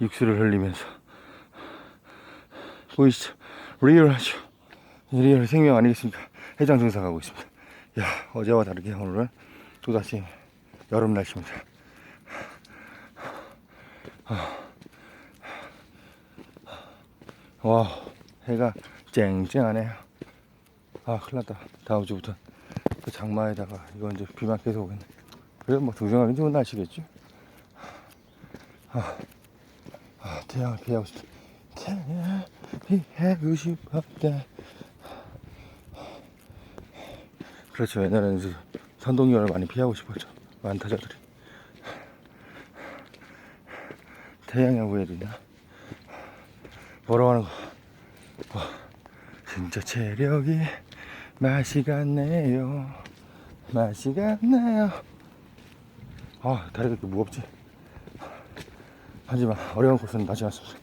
육수를 흘리면서 보이시죠? 리얼하죠? 리얼 생명 아니겠습니까? 해장 증상하고 있습니다. 야 어제와 다르게 오늘은 또다시 여름 날씨입니다. 와 해가 쨍쨍하네요. 아 큰일 났다. 다음 주부터 그 장마에다가 이거 이제 비만 계속 오겠네. 그래도 뭐 동생하기 좋은 날씨겠죠? 아, 아 태양을 피하고 싶다. 태양을 피하고 싶었다. 그렇죠. 옛날에는 선동열을 많이 피하고 싶었죠. 많다자들이. 태양의 뭐라고 하는 거. 와, 진짜 체력이 맛이 갔네요. 맛이 갔네요. 아, 다리가 이렇게 무겁지? 하지만 어려운 코스는 다시 왔습니다.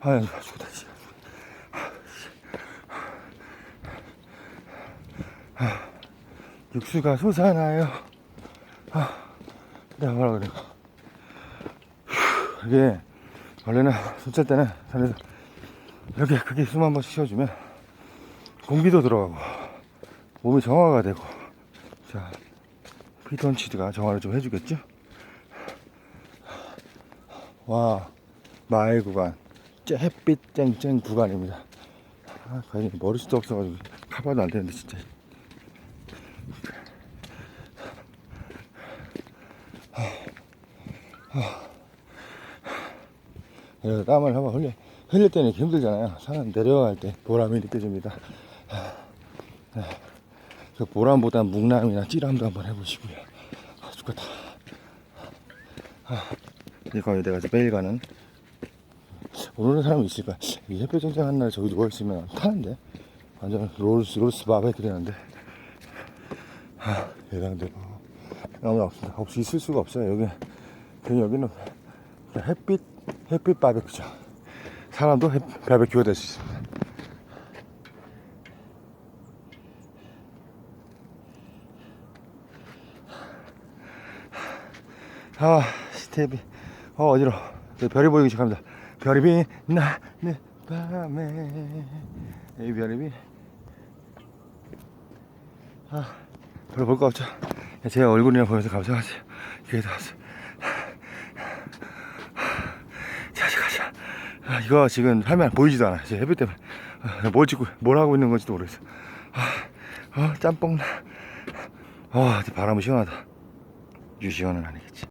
아유, 죽다, 씨. 아, 육수가 솟아나요. 아, 내가 뭐라 그래. 휴, 이게, 원래는 숨찰 때는 산에서 이렇게 크게 숨 한 번씩 쉬어주면 공기도 들어가고 몸이 정화가 되고 자 피톤치드가 정화를 좀 해주겠죠? 와 마을 구간. 째- 햇빛 쨍쨍 구간입니다. 아 과연 머리숱도 없어가지고 카바도 안 되는데 진짜. 그래서 땀을 한번 흘려 흘릴 때는 이렇게 힘들잖아요. 산은 내려갈 때 보람이 느껴집니다. 네. 그 보람보다 묵남이나 찌람도 한번 해보시고요. 아, 죽겠다. 아, 이거 내가 매일 가는 오르는 사람이 있을까? 이 햇볕 쨍쨍한 날 저기 누워있으면 타는데 완전 롤스 롤스 바베 그랬는데 아 예상대로 아무도 없습니다. 없이 있을 수가 없어요. 여기 그 여기는 햇빛 햇빛 바베큐죠. 사람도 햇, 바베큐가 될 수 있습니다. 아, 스텝이, 어, 어지러 워 별이 보이기 시작합니다. 별이 빛나는 밤에. 이 별이 빛. 아, 별로 볼 거 없죠? 제 얼굴이나 보면서 감사하세요. 그래도 왔어요. 자식 가자. 아, 이거 지금 화면 보이지도 않아. 지금 햇빛 때문에. 아, 뭘 찍고, 뭘 하고 있는 건지도 모르겠어. 아, 어, 짬뽕 나. 아, 바람은 시원하다. 유시원은 아니겠지.